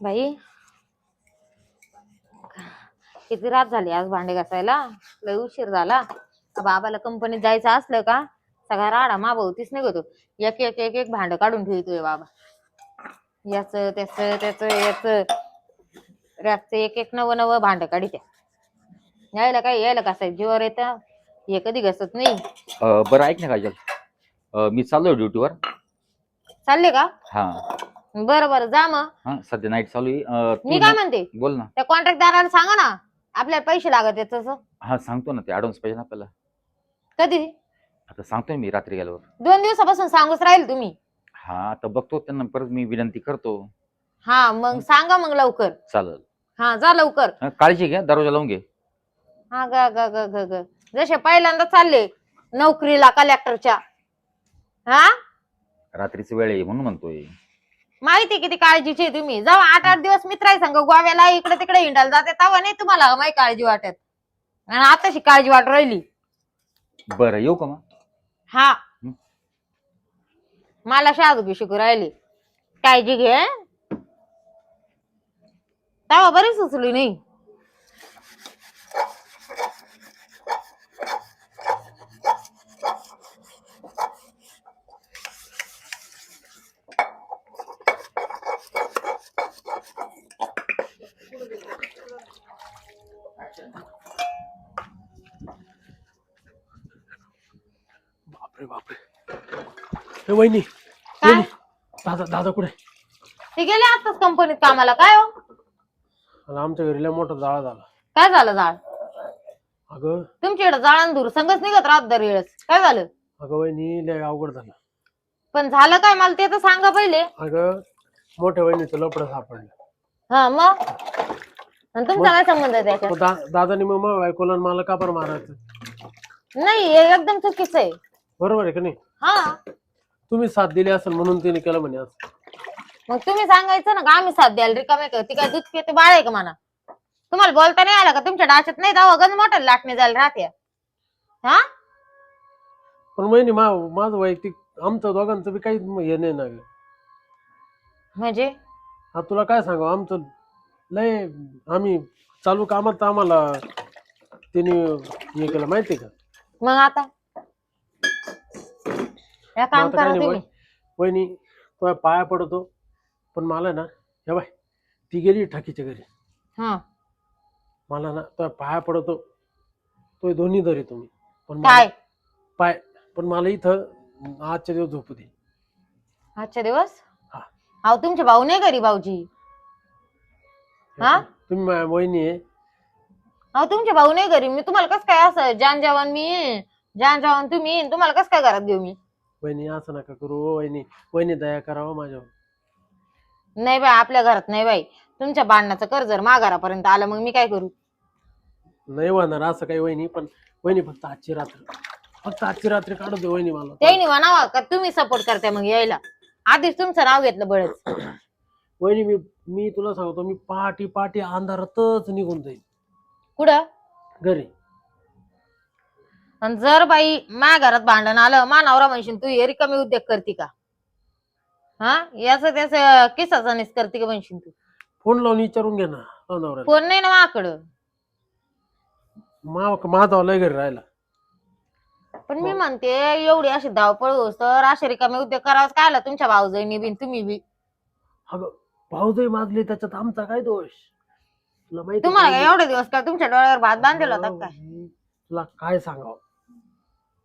बाई किती रात झाली आज भांडे घासायला? लय उशीर झाला. बाबाला कंपनीत जायचं असलं का? सगळा राडा माभोवतीच निघतो. एक एक एक एक भांड काढून ठेवतोय बाबा. याच त्याच त्याच याच. रातचं एक एक नवं नवं भांड काढीत्या यायला काय यायला कसं जीवर येत. हे कधी घसत नाही. अं, बरं ऐक ना काजल. अं, मी चाललोय ड्युटीवर. चालले का? हा. बरं बरं जा मग. हा सध्या नाईट चालू आहे. अं, तू मी काय ना- म्हणते? बोल ना. त्या कॉन्ट्रॅक्टदाराला सांगा ना. आपल्याला पैसे लागत आहेत तसं. हा सांगतो ना ते ऍडव्हान्स पाहिजे ना आपल्याला. कधी? आता सांगतोय मी रात्री गेल्यावर. दोन दिवसापासून सांगूच राहील तुम्ही. हा आता बघतो त्यांना परत मी विनंती करतो. हा मग सांगा मग लवकर. चालेल. हा जा लवकर. हं, काळजी घ्या दरवाजा लावून घे. हा ग ग ग ग ग. जसे पहिल्यांदा चालले नोकरीला कलेक्टरच्या हा? रात्रीची वेळ आहे म्हणून म्हणतोय. माहिती किती काळजीची आहे तुम्ही. जेव्हा आठ आठ दिवस मित्राई संग गोव्याला इकडे तिकडे हिंडायला जाते तेव्हा नाही तुम्हाला माही काळजी वाटत. आणि आताशी काळजी वाट राहिली. बरं येऊ का मग? हा. मला शाजूकी शिकू राहिली. काळजी घे तेव्हा बरी सुचली नाही. वहिनी काय? वहिनी दादा दादा कुठे? ते गेले आताच कंपनीत कामाला काय हो? आणि आमच्या घरी लय मोठा जाळा झाला. काय झालं जाळ? अगं तुमच्याकडे जाळण दूर संगच निघत राहत दर वेळेस काय झालं? अगं वहिनी लय अवघड झालं. पण झालं काय? मला ते तर सांगा पहिले. अगं मोठ्या वहिनीचं लपडं सापडलं. हा मग? आणि तुमचा काय संबंध आहे त्याच्यात? मग दा- दादानी मग माझ्या बायकोला आणि मला का बरं मारायचं? नाही हे एकदम चुकीचं आहे. बरोबर आहे का नाही? हा. तुम्ही साथ दिली असेल म्हणून तिने केलं म्हणे असं. मग तुम्ही सांगायचं ना का आम्ही साथ द्यायला रिकामे का? ती काय दूध पिते बाळ आहे का म्हणा? तुम्हाला बोलता नाही आलं का? तुमच्या डाशात नाही दावा गंज मोठा लाटणे जायला राहते. हा? पण वहिनी मा माझं वैयक्तिक आमचं दोघांचं बी काही हे नाही ना. म्हणजे? आता तुला काय सांगू आमचं लय आम्ही चालू कामात आम्हाला तिने हे केलं माहितीये का? मग आता? या काम मग आता काय करा नाही, तुम्ही. वह- वहिनी तुझ्या पाया पडतो पण मला ना हे बाय ती गेली ठाकीच्या घरी. हा. मला ना तुझ्या पाया पडतो तो दोन्ही दरी तुम्ही. पण मला- काय? पाय पण मला इथं आजच्या दिवस झोपू दे. आजच्या दिवस? हा. अहो तुमचे भाऊ नाही घरी भाऊजी. हा? तुम्ही माझ्या वहिनी आहे. अहो तुमचे भाऊ नाही घरी. मी तुम्हाला कस काय असं जान जवान मी? जान जवान तुम्ही? तुम्हाला कस काय घरात घेऊ मी? वहिनी असं नका करू ओ वहिनी. वहिनी दया करावं माझ्यावर. नाही बाई आपल्या घरात नाही बाई. तुमच्या बांधण्याचं कर्ज जर माघारापर्यंत आलं मग मी काय करू? नाही होणार असं काही वहिनी पण वहिनी फक्त आजची रात्र. फक्त आजची रात्री काढू दे वहिनी मला. त्यांनी म्हणावा का तुम्ही सपोर्ट करताय मग यायला? आधीच तुमचं नाव घेतलं बळच. वहिनी मी मी तुला सांगतो मी पहाटी पहाटी अंधारातच निघून जाईल कुठं? घरी. आणि जर बाई माझ्या घरात भांडण आलं मा नवरा म्हणशील तू हे रिकामी उद्योग करते का? हा? याच त्याच किसाचा निस करते का म्हणशील तू? फोन लावून विचारून घे ना हो नवऱ्याला. फोन नाही ना माझ्याकडं. मा माझा लय घरी राहिला. पण मी हो. म्हणते एवढी अशी धावपळ होस तर असे रिकामे उद्योग करावाच काय आला तुमच्या भाऊजाईनी बिन तुम्ही बी? अगं भाऊजाई मागली त्याच्यात आमचा काय दोष? तुला माहिती तुम्हाला? काय एवढे दिवस काय तुमच्या डोळ्यावर भात बांधलेला होता काय? तुला काय सांगाव?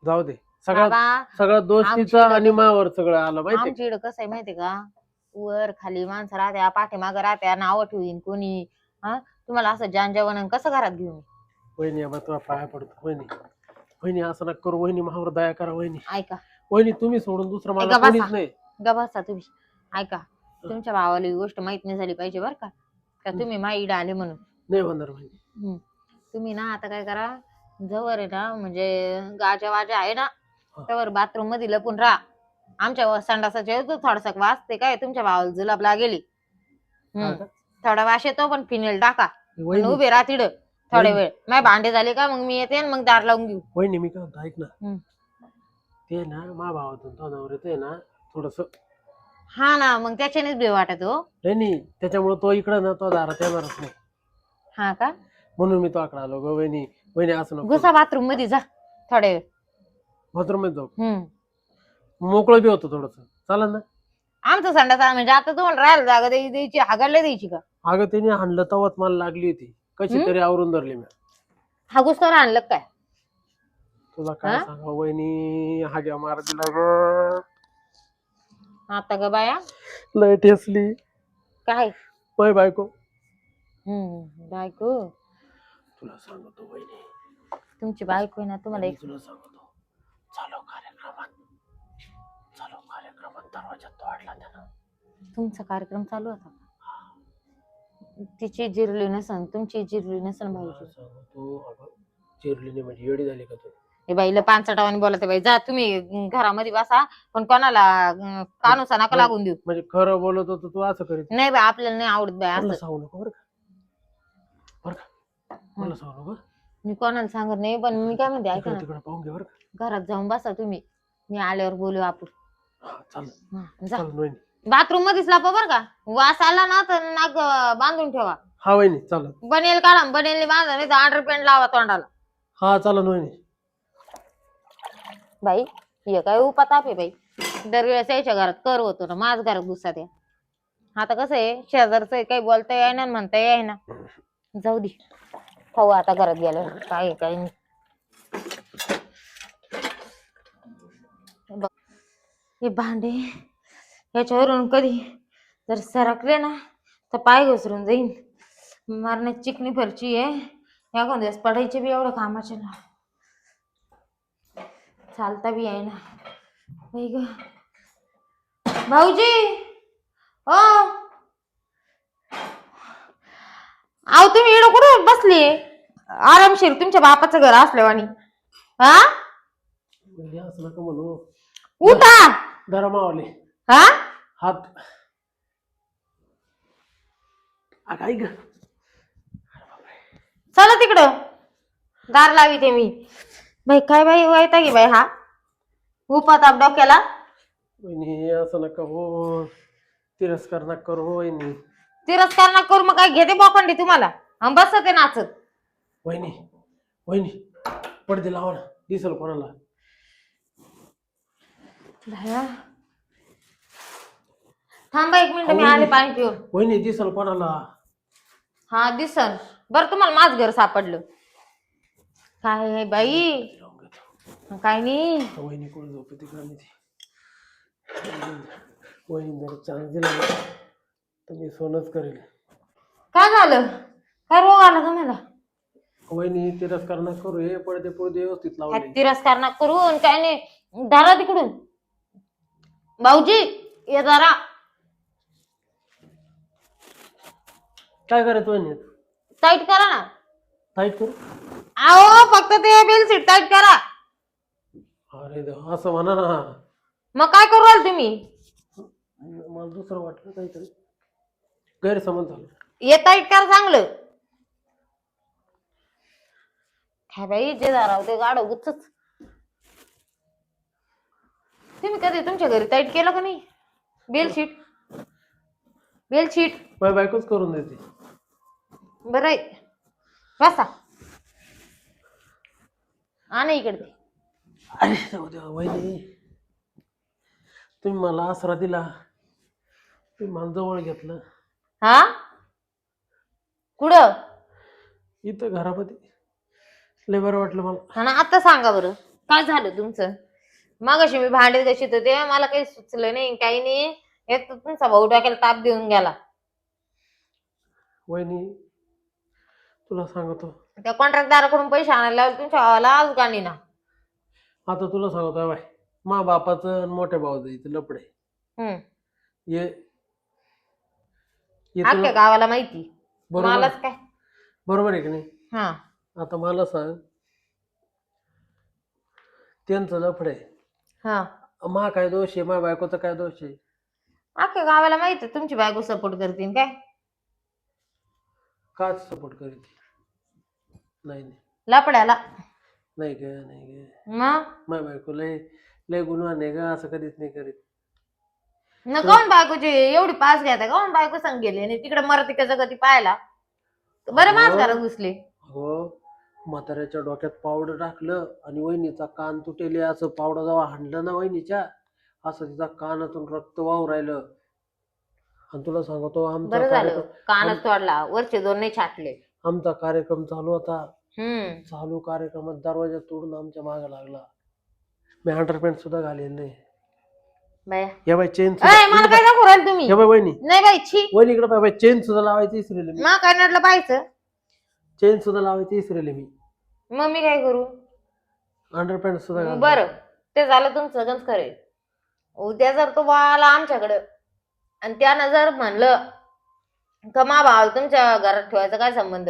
जाऊ दे. सगळं बाबा सगळं दोष आमची तिचा इकडं- आणि मावर सगळं आलं माहिती आमच्या इकडं कसं आहे माहितीये का? वर खाली माणसं राहत्या पाठीमाग राहत्या नाव ठेवीन कोणी. हा? तुम्हाला असं जान जेवण कसं घरात घेऊन येऊ? वहिनी आबा तुला पाया पडतो. वहिनी वहिनी असं नका करू. वहिनी मावर दया करा वहिनी. ऐका. वहिनी तुम्ही सोडून दुसरं मला ऐका बसा. कोणीच नाही. गबासा तुम्ही. ऐका तुमच्या भावाला ही गोष्ट माहीत नाही झाली पाहिजे बरं का? का तुम्ही माईड आले म्हणून? नाही वहिनी. हम्म. तुम्ही ना आता काय करा जवळ आहे ना म्हणजे गाजा वाजा आहे ना. त्यावर बाथरूममध्ये लपून राहा. आमच्या संडासाच्या येतो थोडासा वाचते काय तुमच्या भावाला जुलाब लागेली. हम्म. थोडा वास येतो पण फिनेल टाका. वहिनी. उभे राहा तिड थोडे वेळ. माझे भांडे झाले का मग मी येते आणि मग दार लावून घेऊ. वहिनी मी काय म्हणतो ऐक ना. ते ना मा भावातून तो नवर येतोय ना थोडस हा ना मग त्याच्यानेच भे वाटत हो. नाही नाही त्याच्यामुळे तो इकडं ना तो दारात येणारच नाही. हा का? म्हणून मी तो आकडा आलो ग वहिनी. वहिनी असं नको घुसा बाथरूममध्ये जा थोडे वेळ. बाथरूममध्ये जाऊ. हम्म. मोकळं बी होतं थोडस. चालेल ना? आमचं संडास म्हणजे आता तुम्हाला राहायला जागा द्यायची द्यायची हागायला द्यायची का? अगं त्याने हाणलं तवत मला लागली होती. कशी हम्म? तरी आवरून धरली मी. हा गुस्तर आणलं काय? तुला काय हा? सांगा वहिनी? हाग्या मार दिला ग. आता ग बाया? लय ठेसली. काय? बाय बायको. हम्म बायको. तुला सांगतो वहिनी तुमची बायको आहे ना तुम्हाला मी एक तुला सांगतो. चालू कार्यक्रमात चालू कार्यक्रमात दरवाजा तोडला त्यानं. तुमचा कार्यक्रम चालू होता का? तिची जिरली नसन तुमची जिरली नसन तुला भाऊजी. सांगतो अगं चिरलीने म्हणजे येडी झाली का तू? हे बाईला पानसटावानी बोलत बाई जा तुम्ही घरामध्ये बसा पण कोणाला अं, कानुसा नका लागून देऊ. म्हणजे खरं बोलत होतो तू असं करीत नाही बाई आपल्याला नाही आवडत बाई असं. सांगू नको बरं का बरं का? मला सांगू नको मी कोणाला सांगत नाही पण मी काय म्हणते ऐका तिकडे ना. तिकडे पाहून घे बरं. का घरात जाऊन बसा तुम्ही. मी आल्यावर बोलू आपण. हा चालेल. हा, जा. चालेल वहिनी. बाथरूम मध्येच लापा बर का? वास आला ना तर नाक अं, बांधून ठेवा. हा वहिनी चालेल. बनेल काढा बनेल बांधा नाही तर अंडर पॅन्ट लावा तोंडाला. हा चालेल वहिनी. बाई हे काय उपाताप आहे बाई. दरवेळेस यायच्या घरात कर होतो ना माझ घरात गुस्सा द्या. आता कसं आहे शेजारचं आहे, काही बोलता येईना आणि म्हणता येईना. जाऊ दे. खाऊ आता घरात गेलो काय काही काय नाही. हे भांडे याच्यावरून कधी जर सरकले ना तर पाय घसरून जाईन. मारण्यात चिकनी फरची आहे. या कोण पडायचे बी एवढं कामाचे ना. चालता बी आहे ना. ग. भाऊजी! हो अहो तुम्ही इकडं कुठं बसली? आरामशीर तुमच्या बापाचं घर असल्यावानी. हा? वहिनी असं नका म्हणू. उठा. हा? हात. अगं ऐक गं. चला तिकडं. दार लावी ते मी. बाई काय बाई वायता की बाई हा. उपाताप डोक्याला. वहिनी असं नका हो. तिरस्कार नका करू हो वहिनी. तिरस्कार ना करू मग काय घेते बोखंडी तुम्हाला? अन बसत नाचत. वहिनी वहिनी पडदे लावा ना दिसल कोणाला. भया. थांबा एक मिनिट मी आले पाणी पिऊन. वहिनी दिसल कोणाला? हा दिसन बरं तुम्हाला माझ घर सापडलं. काय आहे बाई. काय नाही. वहिनी कोण झोपते का मी ती वहिनी जर चान्स दिला ना. तर मी सोनच करेल. काय झालं? काय रोग आला का मला वहिनी तिरस्कार नका करू हे पडदे पडदे व्यवस्थित काय लावले तिरस्कार ना करून काय नाही दारा तिकडून. भाऊजी ये दारा. काय करायचं वहिनी? टाईट करा ना. टाईट करू? आओ फक्त ते बिल सीट टाईट करा. अरे देवा, असं म्हणा ना. मग काय करू राहिले तुम्ही? मला दुसरं वाटलं काहीतरी. गैरसमज झालं. ये टाईट करा चांगलं. काय बाई जे दाराव ते गाडव गुच्चच तुम्ही कधी तुमच्या घरी टाईट केलं का नाही? बेलशीट बेलशीट माझी बायकोच करून देते. बरं आहे. बसा. आणि इकडे ते. अरे जाऊ द्या वहिनी. तुम्ही मला आसरा दिला. तुम्ही मला जवळ घेतलं. हा? कुठं? इथं घरामध्ये. लय बरं वाटलं मला. आणि आता सांगा बरं काय झालं तुमचं? मागाशी मी भांडे कशीत होते मला काही सुचलं नाही काही नाही. एक तर तुमचा भाऊ डोक्याला ताप देऊन गेला. वहिनी तुला सांगतो. त्या कॉन्ट्रॅक्टदाराकडून पैसे आणायला लावले तुमच्या भावाला आज गाणी ना? आता तुला सांगतो बाय. मा बापाचं आणि मोठ्या भावाचं इथं लपडे हम्म. ये. ये अख्ख्या गावाला माहिती. बरोबर मलाच काय? बरोबर आहे की नाही? हा. आता मला सांग. त्यांचं लफडे हा. मा काय दोष आहे? माझ्या बायकोचा काय दोष आहे? अख्ख्या गावाला माहिती तुमची बायको सपोर्ट करतील काय? काच सपोर्ट करीत. नाही नाही. लपड्याला नाही ग नाही ग. मग? माय बायको लय लय गुन्हा नाही ग असं कधीच नाही करीत. न काऊन बायकोची एवढी पास घ्या काऊन बायको संग गेली आणि तिकडे मरती का जगती पाहायला? बरं माझ. घरात घुसले. हो म्हाताऱ्याच्या डोक्यात पावडर टाकलं आणि वहिनीचा कान तुटेले असं पावडर जेव्हा हाणलं ना वहिनीच्या असं तिचा कानातून रक्त वाहू राहिलं. आणि तुला सांगतो आमचा बरं झालं. कार्यक्रम कानच तोडला. वरचे दोन नाही छाटले. आमचा कार्यक्रम चालू होता. हम्म. चालू कार्यक्रमात दरवाजा तोडून आमच्या मागे लागला. मी अंडरपॅन्ट सुद्धा घालेल नाही. बाया. या बाई चेन अय, मला काय दाखवू राहिले तुम्ही? बाई वहिनी. नाही बाई छी. वहिनी इकडे पाय बाई चेन सुद्धा लावायची इसरेली मी. मा कर्नाटला पाहायचं. चेन सुद्धा लावायची इसरेली मी मग मी काय करू? अंडरपॅन्ट सुद्धा घालतो. बरं ते झालं तुमचं गंज खरे उद्या जर तो आला आमच्याकडं आणि त्यानं जर म्हणलं का मा भाव तुमच्या घरात ठेवायचा काय संबंध?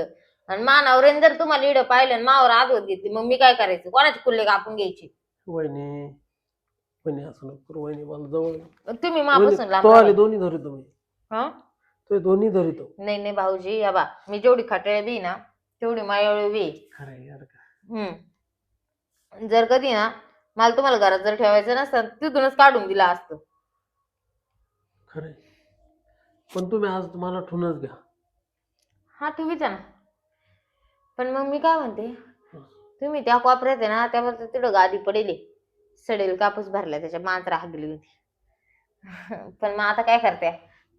आणि मानावरेन जर तुम्हाला इडं पाहिलं आणि मावर आदवत घेतली मग मी काय करायचं? कोणाची कुल्ले कापून घ्यायची? वहिनी वहिनी असं नको करू, वहिनी मला जवळ तुम्ही मापासून वहिनी, लांब तो आले राहा. दोन्ही धरितो मी. हं? तो दोन्ही धरितो. नाही नाही भाऊजी या बा मी जेवढी खटाळ बी ना तेवढी मायाळू बी खरं आहे यार का. हम्म. जर कधी ना मला तुम्हाला घरात जर ठेवायचं नसतं तिथूनच काढून दिला असतं. खरं आहे. पण तुम्ही आज मला ठुनच घ्या. हा ठेवीचा ना पण मग मी काय म्हणते? तुम्ही त्या कोपऱ्यात आहे ना त्यावर तिथं गादी पडेल. सडेल कापूस भरला त्याच्या मात्र हागली होती. पण मग आता काय करते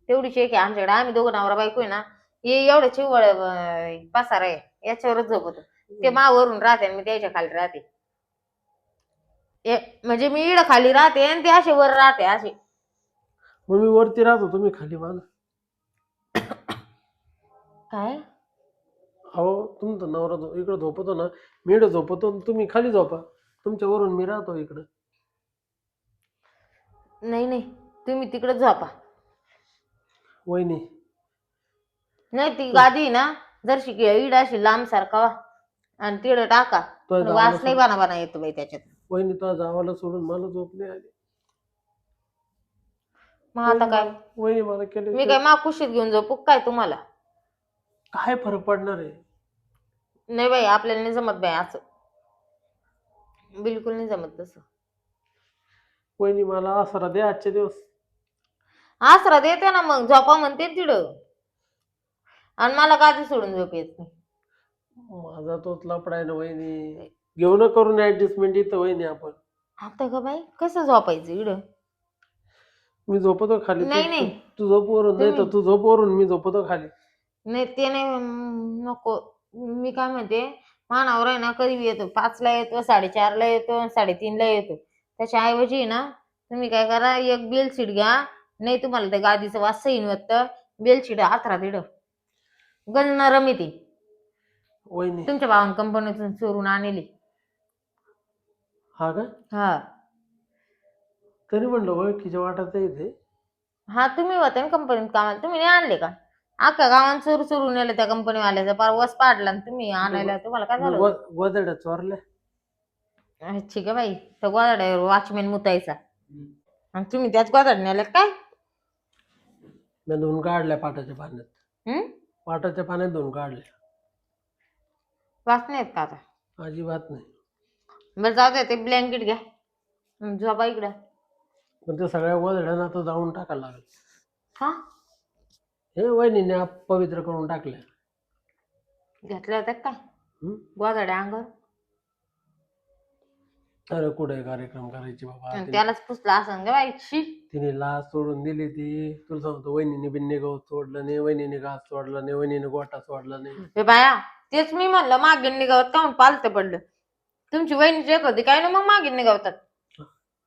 तेवढी शेक आहे आमच्याकडे. आम्ही दोघं नवरा बायको आहे ना हे एवढं चिवळ अं, पसार आहे. याच्यावरच झोपतो ते मावरून राहते आणि मी त्याच्याखाली राहते. ए- म्हणजे मी इड खाली राहते आणि ते असे वर राहते असे. मग मी वरती राहतो तुम्ही खाली माझा काय? अहो तुमचा नवरा झो- इकडं झोपतो ना मी इकडं झोपतो आणि तुम्ही खाली झोपा. तुमच्या वरून मी राहतो इकडं. नाही नाही. तुम्ही तिकडे झोपा. वहिनी. नाही ती गादी ना जर शिकी इड अशी लांब सारखा आणि तिकडे टाका. पण वास नाही बाना बाना येतो बाई त्याच्यात. वहिनी तो जावाला सोडून मला झोप नाही आली. मग आता काय? वहिनी मला केले मी काय मा कुशीत घेऊन झोपू काय तुम्हाला? काय फरक पडणार आहे? नाही बाई आपल्याला नाही जमत बाई असं. बिलकुल नाही जमत तसं. वहिनी मला आसरा दे आजचे दिवस. आसरा देते ना मग. झोपा म्हणते तिड. आणि मला गादी सोडून झोप येत नाही. माझा तोच लपडा आहे ना वहिनी. घेऊन करून ऍडजस्टमेंट इथं वहिनी आपण. आता का बाई कसं झोपायचं इड मी झोपतो खाली. नाही, तू- नाही. तू- तू झोप वरून नाही तर तुम्ही- तू झोप वरून मी झोपतो खाली. नाही ते नाही अं, नको. मी काय म्हणते मानावर आहे ना कधी बी येतो. पाचला येतो साडेचारला येतो साडेतीनला येतो. त्याच्या ऐवजी ना तुम्ही काय करा एक बेलशीट घ्या. नाही तुम्हाला त्या गादीचं वास येईन वाटतं बेलशीट आथरा तिड गंज नरम येते वहिनी. तुमच्या भावान कंपनीतून चोरून आणली. हा का? हा. तरी म्हणलं ओळखीच्या वाटात येते हा तुम्ही होते ना कंपनीत कामाला. तुम्ही नाही आणले का? अख्ख्या गावात चोरू चोरून नेलं त्या कंपनीवाल्याचा. पार वस पाडला आणि तुम्ही आणायला. तुम्हाला काय झालं? गोदड्या चोरल्या. ठीक आहे बाई? तर गोदाड्यावर वॉचमॅन मुतायचा. आणि तुम्ही त्याच गोदाड नेल्यात काय? मी काढल्या पाटाच्या पाण्यात. पाटाच्या पाण्यात धुवून काढल्या वाच नाहीत का आता. अजिबात नाही. बरं जाऊ दे ते ब्लँकेट घ्या. हं, झोपा इकडं. पण ते सगळ्या गोदड्यांना आता जाऊन टाकायला लागेल. हा? हे वहिनीने आप पवित्र करून टाकल्या घेतल्या होत्या काय हम्म? गोदाड्या अंगावर? अरे कुठे कार्यक्रम करायचे बाबा? आणि त्यालाच पुसला असं ग बाई शी. तिने लाच सोडून दिली ती. तुला सांगतो वहिनीने बिन्ने गवत सोडलं नाही वहिनीने घास सोडला नाही वहिनीने गोटा सोडला नाही. हे बाया तेच मी म्हणलं मागे निघावत काऊन पालतं पडलं? तुमची वहिनी येत होती काय ना मग मागे निघावतात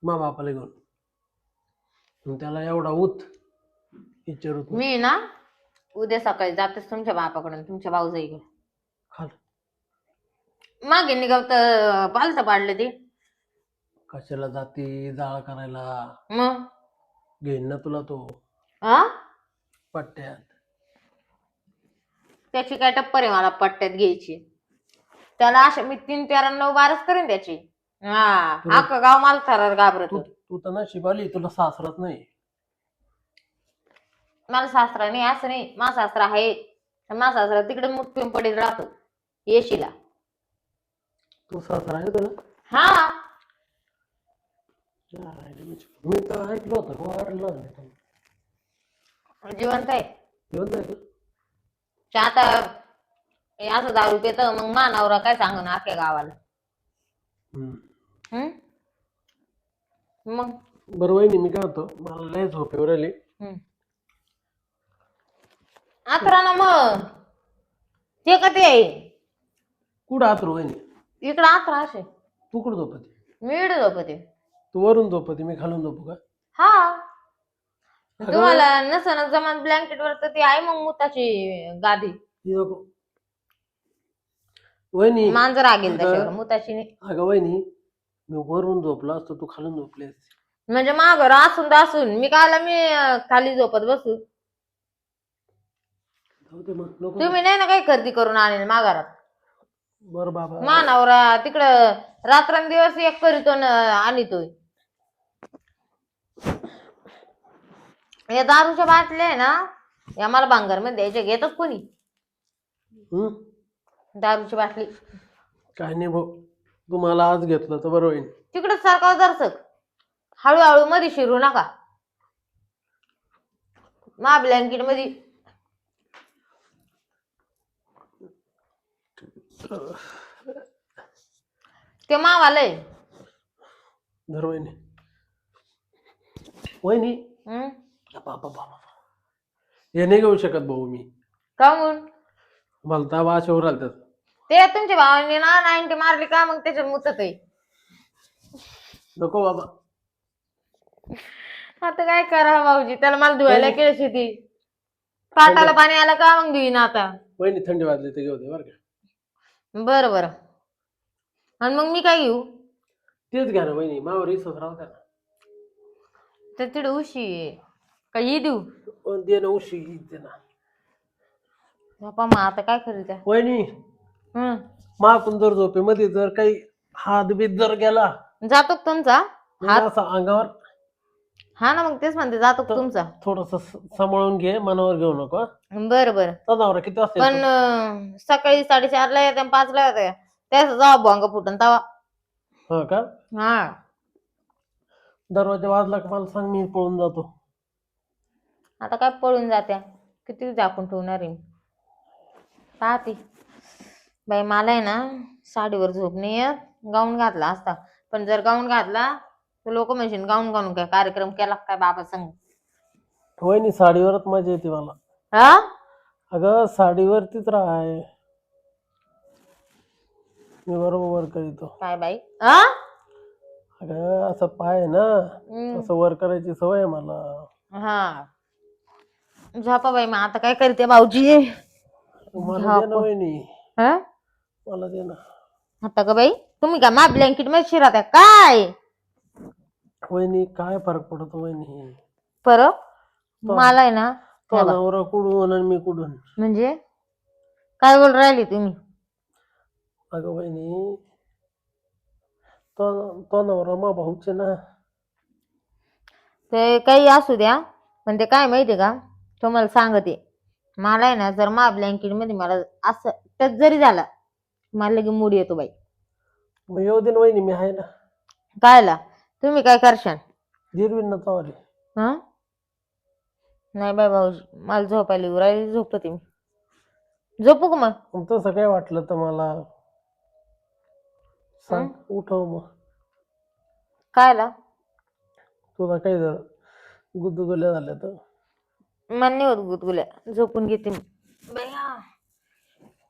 मा बापाला घेऊन. मग त्याला एवढा उत विचारूत मी ना उद्या सकाळी जातेच तुमच्या बापाकडून तुमच्या भाऊजाईकडे खाल. मागे निघावत पालतं पाडलं ते. कशाला जाती जाळ करायला? मग? घेईन ना तुला तो. हा पट्ट्यात. त्याची काय टप्पर आहे मला पट्ट्यात घ्यायची. त्याला अशा मी तीन तेरा नऊ बारच करेन त्याची. हा तुला- अख्खं गाव मला थरार घाबरत तू तू तर नशीब आली तुला सासरत नाही. मला सासरा नाही असं नाही. मा सासरा आहे. मा सासरा तिकडे मुठ पिऊन पडीत राहतो येशीला. तू सासरा आहे तुला? हा. मी तर ऐकलं होतं जिवंत आहे. येऊन जाय का? ते आता हे असं दारू पेत मग मानावरा काय सांग ना अख्ख्या गावाला. हम्म? मग? बरं वहिनी मी काय होतो मला लय झोप येऊ राहिली. हम्म. अकरा ना मग. ते का ते कुठं आतर वहिनी? इकडं अकरा असे. तू कुठं झोपते? मी इकडे झोपते. तू वरून झोपते मी खालून झोपू का? हा. तुम्हाला नसन जमान ब्लँकेट वर तर ती आहे मग मुताची गादी. ती नको. वहिनी मांजर आगेल त्याच्यावर. मुताची नाही. अगं वहिनी मी वरून झोपला असतो तू खालून झोपली असती. म्हणजे माघर असून तर असून मी कायला मी अं, खाली झोपत बसू? जाऊ दे मग नको. तुम्ही नाही ना काही खरेदी करून आणेल माघारात? बरं बाबा. मानावरा तिकडं रात्रंदिवस एक करीतो न आणतोय. या दारूच्या बाटल्या आहे ना या मला भांगरमध्ये द्यायच्या घेतात कोणी? दारूची बाटली. काय नाही भाऊ तुम्हाला आज घेतलं तर बरं होईल. तिकडं सारखा दर्शक. हळूहळू मध्ये शिरू नका. मा ब्लँकेटमध्ये ते मावालय धर वहिनी. वहिनी हम्म बाबा बाबा हे नाही घेऊ शकत भाऊ मी. का म्हणून मला वाश होऊ राहिला त्याचा. ते तुमच्या भावाने ना नाईन्टी मारली का मग त्याच्यात मुतत आहे नको बाबा. आता काय करा भाऊजी? त्याला मला धुवायला केली शेती. पाटाला पाणी आलं का मग धुईन आता? वहिनी थंडी वाजली तर घेऊ दे बरं का. बरं बरं. आणि मग मी काय घेऊ? तेच घ्या ना वहिनी. मावर राहत्या ना. तर तिकडे उशी आहे. का ही देऊ? पण दे ना उशी दे ना. बापा मग आता काय करू त्या? वहिनी हं. मा पण जर झोपेमध्ये जर काही हात बीत जर गेला जातो का तुमचा? मग असा अंगावर? हा ना मग तेच म्हणते जातो का तुमचा? थोडस सांभाळून घे मनावर घेऊ नको हा. बरं बरं. तणावर किती वाजता पण येतो? अं, सकाळी साडेचारला येते पाचला येते. त्याच जावा भोंगा फुटन तवा. हा का? हा. दरवाजा वाजला का मला सांग मी पळून जातो. आता काय पळून जात्या? किती झाकून ठेवणार आहे? पाहते. बाई मला आहे ना साडीवर झोप नाही येत. गाऊन घातला असता. पण जर गाऊन घातला तर लोक म्हणशील गाऊन घालून काय कार्यक्रम केला काय बाबा संग वहिनी साडीवरच मजा येते मला. हा? अगं साडीवरतीच राहाय मी बरोबर वर करीतो. काय बाई? हा? अगं असं पाय आहे ना हम्म. असं वर करायची सवय आहे मला. हा. झोपा बाई मग आता काय करते भाऊजी? मला दे ना वहिनी. हा? मला दे ना आता का बाई तुम्ही का मा ब्लँकेटमध्ये शिरात्या काय? वहिनी काय फरक पडतो वहिनी? परत मला आहे ना तो हे बघ, नवरा कुडून आणि मी कुडून. म्हणजे? काय बोल राहिली तुम्ही? अगं वहिनी तो तो नवरा मा भाऊचे ना. ते काही असू द्या पण ते काय माहितीये का? तुम्हाला सांगते. मला आहे ना जर मा ब्लँकेटमध्ये मला असं टच जरी झाला मला लगे मूड येतो बाई. मग येऊ दे ना वहिनी मी आहे ना. कायला तुम्ही काय करशाल? जिरवीन ना तवाली. हा? नाही बाई भाऊ मला झोपायला येऊ राहिली झोपते मी. झोपू का मग? मग तसं काय वाटलं तर मला सांग उठव मग. कायला तुला काही जर गुदगुल्या झाल्या तर. मन नाही होत गुदगुल्या. झोपून घेते मी. बया.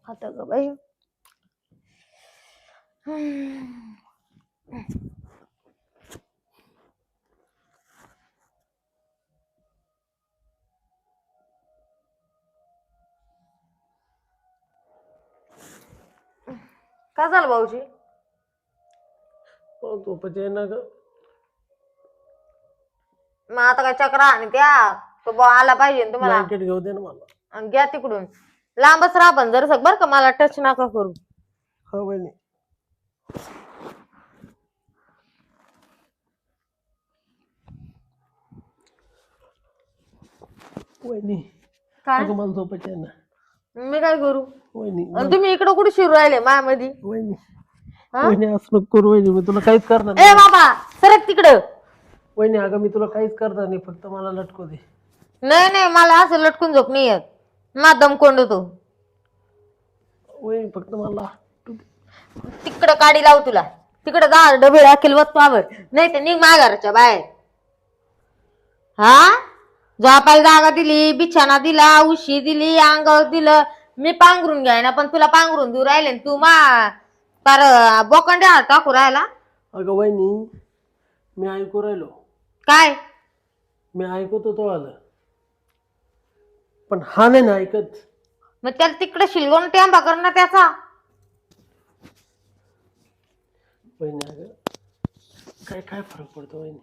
आता ग बाई. काय झालं भाऊजी? झोपायचे आहे ना ग. मग आता काय चक्रा आणि त्या? तो भाऊ आला पाहिजे ना तुम्हाला. ब्लँकेट घेऊ दे ना मला. घ्या तिकडून. लांबच राहा पण जर बर का मला टच नका करू. हा वहिनी काय? अगं मला झोपायचे आहे ना. मी काय करू? वहिनी आणि तुम्ही इकडं कुठे शिरू राहिले मायामध्ये? वहिनी हा? वहिनी असं नको करू वहिनी मी तुला काहीच करणार ए बाबा सरक तिकडं. वहिनी अगं मी तुला काहीच करणार नाही फक्त मला लटकू दे. नाही नाही मला असं लटकून झोप नाही येत. मा दम कोंडतो वहिनी फक्त मला. तिकडं काडी लाव तुला. तिकडं दहा डबे राखेल वत्तावर नाही तर निघ माघाराच्या बाहेर. हा? झोपायला जागा दिली बिछाना दिला उशी दिली अंगावर दिलं. मी पांघरून घ्याय ना पण तुला पांघरून देऊ राहिले न तू मा पर बोकंडे टाकू राहिला? अगं वहिनी मी ऐकू राहिलो. काय? मी ऐकत होतो आलं. पण हा नाही ना ऐकत. मग त्याला तिकडे शिलगून टेंबा कर ना त्याचा. वहिनी अगं काय काय फरक पडतो वहिनी?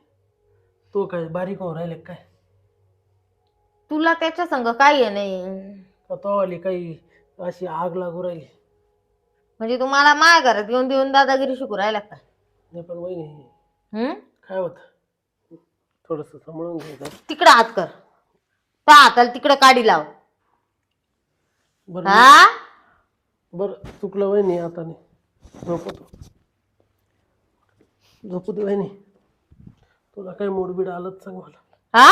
तो काय बारीक होऊन राहिले काय? तुला त्याच्या संग काय आहे नाही. का तो आली काही अशी आग लागू राहिली? म्हणजे तुम्हाला माझ्या घरात येऊन देऊन दादागिरी शिकू राहिला का? नाही पण वहिनी हम्म? काय होत? थोडस सांभाळून घ्यायचं तिकडं हात कर. त्या हाताला तिकडे काडी लाव. बरं हा? बरं चुकलं वहिनी आता नाही. झोपतो झोपू दे वहिनी. तुला काही मूडबीड आलंच सांग मला. हा?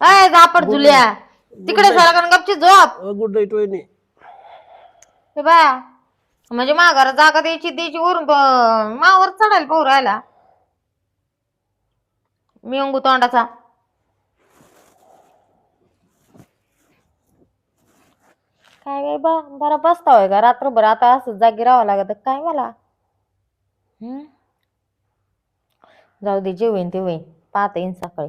अय जापड जुल्या तिकडे सरकन गपची झोप. गुड नाईट वहिनी. हे बाया म्हणजे मा घरात जागा द्यायची द्यायची वरून प- मावर चढायला पाहू राहिला. मी अंगू तोंडाचा काय काय बा बरा बसतावय का? रात्रभर आता असं जागी राहावं लागत काय मला? हम्म? जाऊ दे जे होईन ते होईन पाहता येईन सकाळी.